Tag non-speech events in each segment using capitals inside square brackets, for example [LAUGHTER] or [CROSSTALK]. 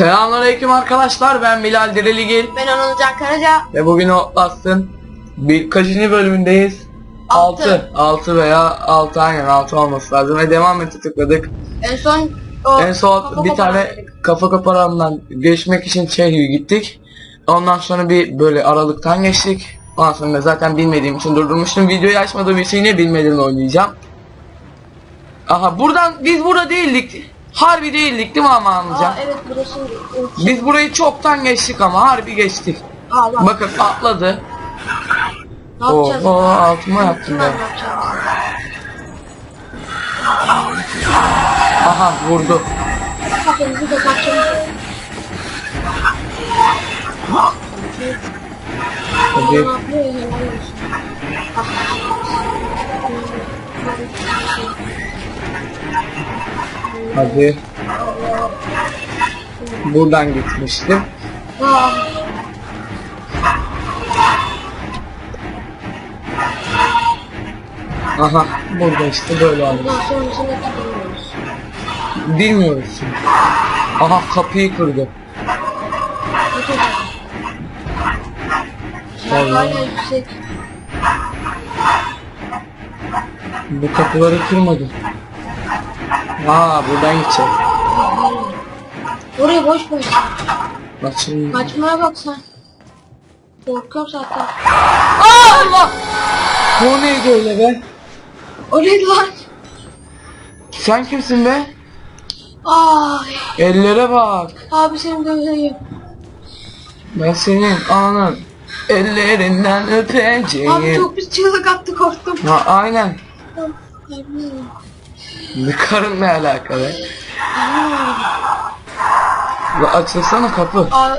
Selamünaleyküm arkadaşlar ben Bilal Direligil Ben Anıl Can Karaca. ve bugün Outlast'ın bir kaçıncı bölümündeyiz? Altı. 6 6 veya 6 aynen 6 olması lazım ve devam eti tıkladık. En son o En son kafa bir koparan tane dedik. kafa kaparandan geçmek için şehre gittik. Ondan sonra bir böyle aralıktan geçtik. Ondan sonra zaten bilmediğim için durdurmuştum. Videoyu açmadığım için yine bilmeden oynayacağım. Aha buradan biz burada değildik. Harbi değildik değil mi ama amca? Aa, evet burası. Biz burayı çoktan geçtik ama harbi geçtik. Aa bak. Bakın atladı. ne yapacağız? Oo, altıma yaptım Ben? Aha vurdu. Kafamızı da kaçacağız. Hadi. Hadi. Buradan gitmiştim. Aha burada işte böyle oldu. bilmiyoruz. Şimdi. Aha kapıyı kırdı. Yüksek. Bu kapıları kırmadı. Aa buradan gidecek. Orayı boş ver. Bak şimdi. Kaçmaya bak sen. Korkuyorum zaten. Allah! Bu neydi öyle be? O neydi lan? Sen kimsin be? Ay. Ellere bak. Abi seni döveyim. Ben senin anın ellerinden Abi öpeceğim. çok bir çığlık attı korktum. Ha, aynen. Ay, Bir karınla alakalı. Ya açılsana kapı. Aa,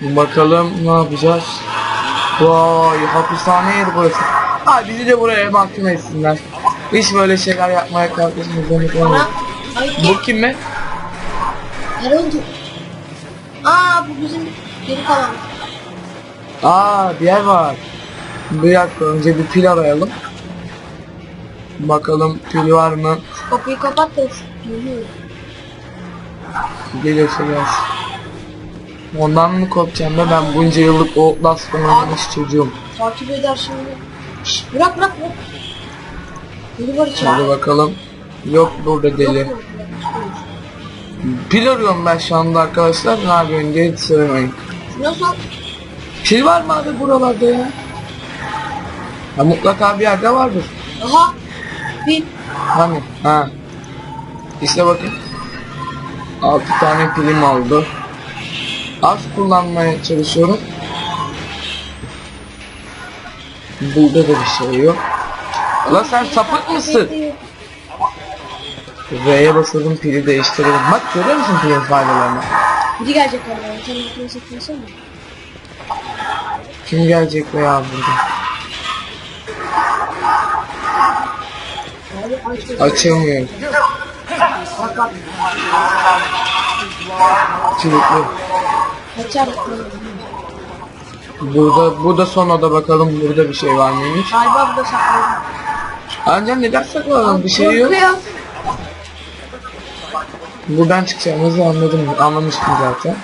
Bakalım ne yapacağız. Vay hapishane yeri burası. Ha bizi de buraya mahkum etsinler. Hiç böyle şeyler yapmaya kalkışmıyoruz. Ay, Bu kim ne oldu? Aa bu bizim geri kalan. Aa bir yer var. Bir dakika önce bir pil arayalım. Bakalım pil var mı? Kapıyı kapat da geliyor. Gelirse. Ondan mı korkacağım be ben bunca yıllık Outlast oynamış çocuğum. Takip eder şimdi. Şşt, bırak bırak bırak. Biri var içeride. Hadi bakalım. Yok burada deli. Yok, yok. Pil arıyorum ben şu anda arkadaşlar. Ne yapıyorsun diye hiç söylemeyin. Sor. Pil var mı abi buralarda ya? Ya mutlaka bir yerde vardır. Aha. Bir. Hani? Ha. İşte bakın. 6 tane pilim oldu. Az kullanmaya çalışıyorum. Burada da bir şey yok. Ulan sen sapık mısın? R'ye basalım pili değiştirelim. Bak görüyor musun pilin faydalarını? Biri gelecek oraya. Sen. Kim gelecek be ya burada? Açamıyorum. Kilitli. Açar. Burada, burada son oda bakalım burada bir şey var mıymış? Galiba burada sakladım. Anca neden sakladın bir şey yok. Korkuyor. Buradan çıkacağımızı anladım. Anlamıştım zaten.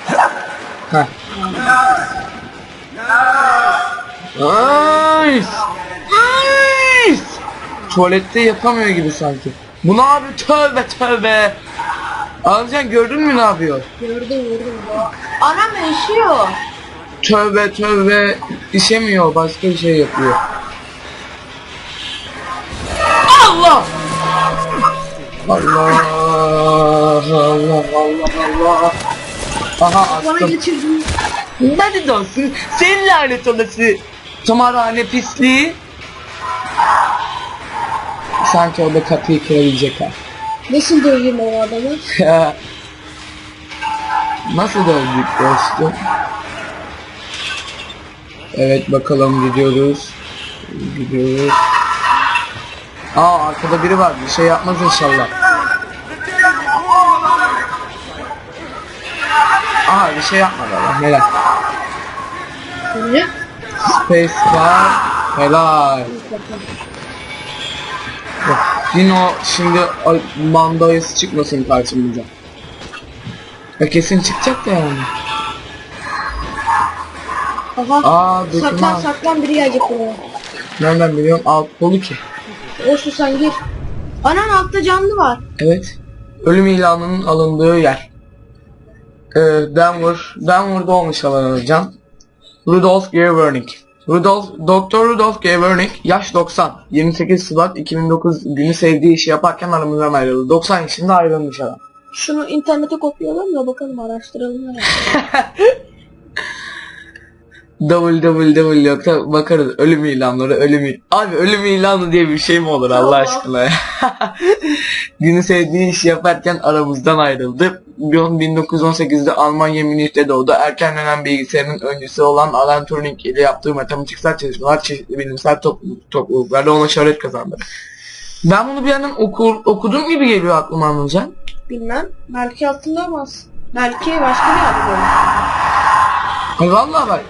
Heh. Nice. Tuvalette yapamıyor gibi sanki. Bu ne abi tövbe tövbe. Alcan gördün mü ne yapıyor? Gördüm gördüm. Anam yaşıyor. Tövbe tövbe işemiyor başka bir şey yapıyor. Allah! Allah Allah Allah Allah. Aha Bana attım. getirdim. Lanet olsun. Senin lanet olası. Tımarhane pisliği. Sanki orada kapıyı kırabilecek ha. Nasıl döveyim o adamı? [LAUGHS] Nasıl döndük dostum? Evet bakalım gidiyoruz. Gidiyoruz. Aa arkada biri var. Bir şey yapmaz inşallah. Aha bir şey yapmadı adam. Helal. Ne? Space var. Helal. Dino şimdi ay- mandayız çıkmasın karşımıza. Ya kesin çıkacak da yani. Aha. Aa saklan dokuma. saklan biri gelecek buraya. Nereden biliyorum? Alt kolu ki. Olsun sen gir. Anan altta canlı var. Evet. Ölüm ilanının alındığı yer. Ee, Denver. Denver'da olmuş alınacağım. Rudolf Gewernig. Rudolf, Doktor Rudolf Gewernig yaş 90. 28 Şubat 2009 günü sevdiği işi yaparken aramızdan ayrıldı. 90 yaşında ayrılmış adam. Şunu internete kopyalayalım da bakalım araştıralım. [LAUGHS] www yoksa bakarız ölüm ilanları ölüm Abi ölüm ilanı diye bir şey mi olur Allah aşkına ya? [LAUGHS] Günü sevdiği işi yaparken aramızdan ayrıldı. 1918'de Almanya Münih'te doğdu. Erken dönem bilgisayarın öncüsü olan Alan Turing ile yaptığı matematiksel çalışmalar çeşitli bilimsel topluluk, topluluklarda ona şöhret kazandı. Ben bunu bir yandan okur, okudum gibi geliyor aklıma anlayacağım. Bilmem. Belki hatırlamaz. Belki başka bir adı. Ay vallahi bak.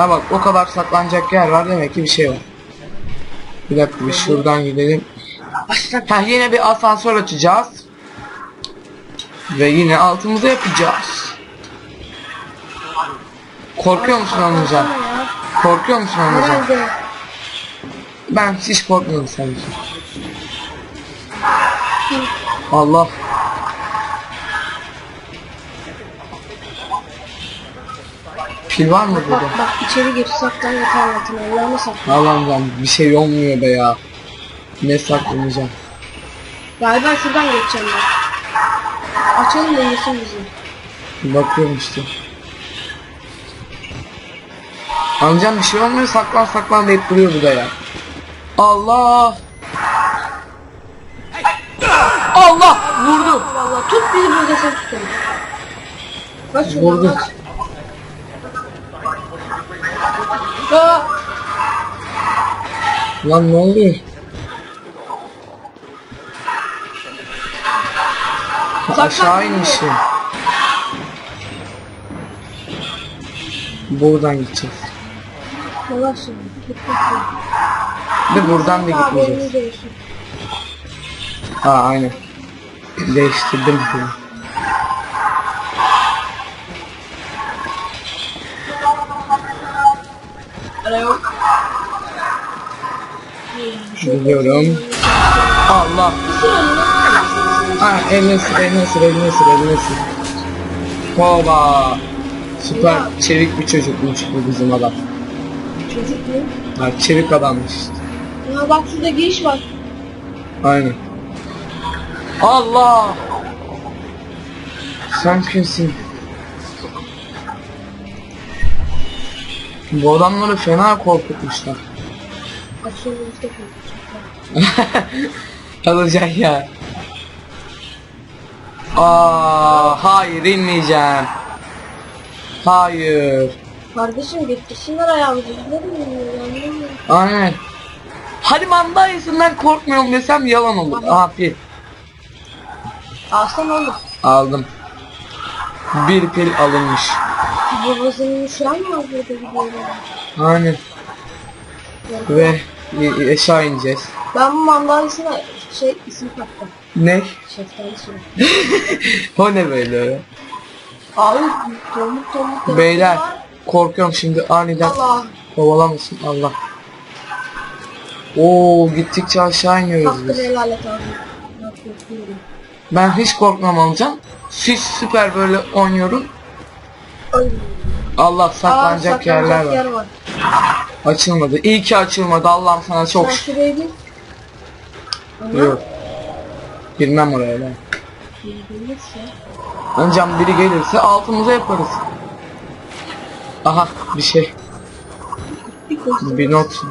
Ha bak o kadar saklanacak yer var demek ki bir şey var. Bir dakika bir şuradan gidelim. Ha yine bir asansör açacağız. Ve yine altımıza yapacağız. Korkuyor musun ya. Korkuyor musun? Herhalde. Ben hiç korkmuyorum sanki. Allah. Pil var mı Bak burada? bak içeri gir saklan yatağın altına. Allah'ını saklan. Allah'ım bir şey olmuyor be ya. Ne saklanacağım? Galiba şuradan geçeceğim ben. Açalım da yesin bizi. Bakıyorum işte. Amcam bir şey olmuyor saklan saklan deyip duruyor bu da ya. Allah. Allah vurdu. Valla tut bizi burada sen tutalım. Kaç şuradan Vurdu. kaç. Aa, Lan ne oluyor? Saklan Aşağı inmişim. Buradan gideceğiz. yavaş şimdi. De buradan da Aa, gitmeyeceğiz. Ha aynen. Değiştirdim bunu. Alo. Biliyorum. Allah. Ha eline sür eline sür eline sür eline sür. Hoba. Süper çevik bir çocukmuş bu bizim adam. Çocuk mu? Ha çevik adammış. Ya bak şurada giriş var. Aynen. Allah. Sen kimsin? Bu adamları fena korkutmuşlar. Korkacaklar. Alacak ya. Aa, hayır inmeyeceğim. Hayır. Kardeşim getirsinler ayağımızı. Aynen. Hadi mandayısından korkmuyorum desem yalan olur. Aha pil. Alsana oğlum. Aldım. Bir pil alınmış. Babasının şu an mı burada gidiyorum? Aynen. Ve y- aşağı ineceğiz. Ben bu mandalısına şey isim taktım. Ne? Şeftali suyu. [LAUGHS] O ne böyle? Abi tomuk tomuk tomuk. Beyler korkuyorum şimdi aniden Allah. kovalamasın Allah. Oo gittikçe aşağı iniyoruz Hakkını biz. helal et abi. Ben hiç korkmam alacağım. Siz süper böyle oynuyorum. Allah Aa, saklanacak yerler var. yer var. Açılmadı. İyi ki açılmadı. Allah'ım sana çok şükür. Yok. Girmem oraya gelirse. Ancak biri gelirse altımıza yaparız. Aha bir şey. Bir not.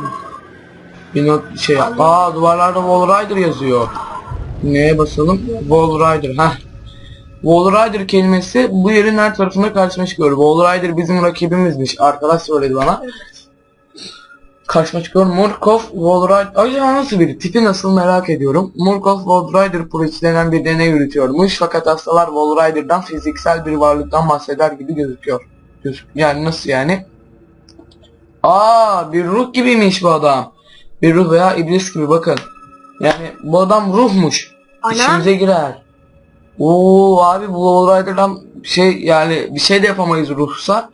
Bir not şey. Aa duvarlarda Wall Rider yazıyor. Neye basalım? Wall Rider. Ha. Wall Rider kelimesi bu yerin her tarafında karşıma çıkıyor. Wall Rider bizim rakibimizmiş. Arkadaş söyledi bana. Karşıma çıkıyor. Murkoff Wall Rider. Acaba nasıl biri? Tipi nasıl merak ediyorum. Murkoff Wall Rider Project denen bir deney yürütüyormuş. Fakat hastalar Wall Rider'dan fiziksel bir varlıktan bahseder gibi gözüküyor. Gözük yani nasıl yani? Aa bir ruh gibiymiş bu adam. Bir ruh veya iblis gibi bakın. Yani bu adam ruhmuş. Ana. İşimize girer. Oo abi bu olaylardan şey yani bir şey de yapamayız ruhsa.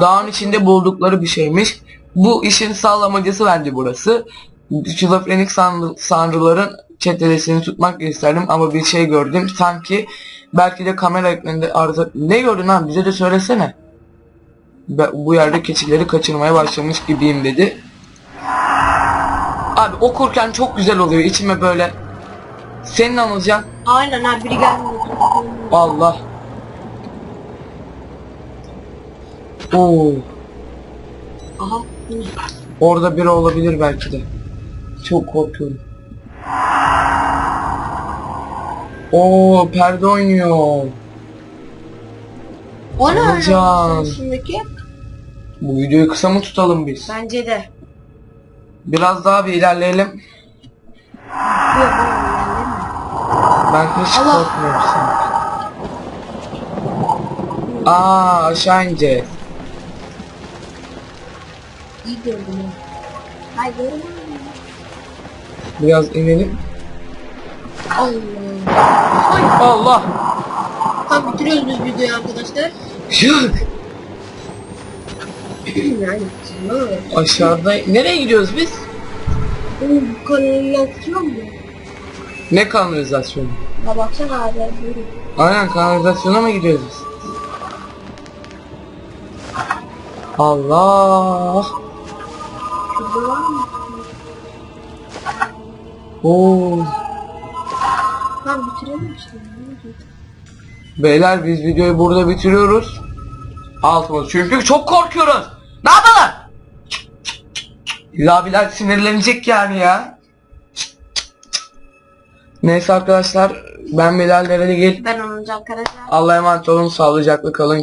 Dağın içinde buldukları bir şeymiş. Bu işin sağlamacısı bence burası. Şizofrenik sanrı- sanrıların çetelesini tutmak isterdim ama bir şey gördüm. Sanki belki de kamera ekranında arıza... Ne gördün lan bize de söylesene. Ben bu yerde keçileri kaçırmaya başlamış gibiyim dedi. Abi okurken çok güzel oluyor içime böyle. Senin anılacak. Aynen ha biri gelmiyor. Allah. Oo, Aha. orada biri olabilir belki de. Çok korkuyorum. Oo, perde oynuyor. O ne Hocam. Bu videoyu kısa mı tutalım biz? Bence de. Biraz daha bir ilerleyelim. Yok. Ben hiç Allah. korkmuyorum sanki. Aa, aşağı ineceğiz. İyi gördüm ya. Hayır görmedim. Biraz inelim. Allah. Ay. Allah. Tamam bitiriyoruz biz videoyu arkadaşlar. Şık. yani. Aşağıda nereye gidiyoruz biz? Oğlum bu kanalizasyon mu? Ne kanalizasyonu? Ha baksana abi. Aynen kanalizasyona mı gidiyoruz biz? Allah. Oo. Tamam bitirelim işte. Beyler biz videoyu burada bitiriyoruz. Altımız çünkü çok korkuyoruz. Ne yapalım? Labiler sinirlenecek yani ya. Neyse arkadaşlar ben Bilal Dereligil. Ben olunca arkadaşlar. Allah'a emanet olun sağlıcakla kalın.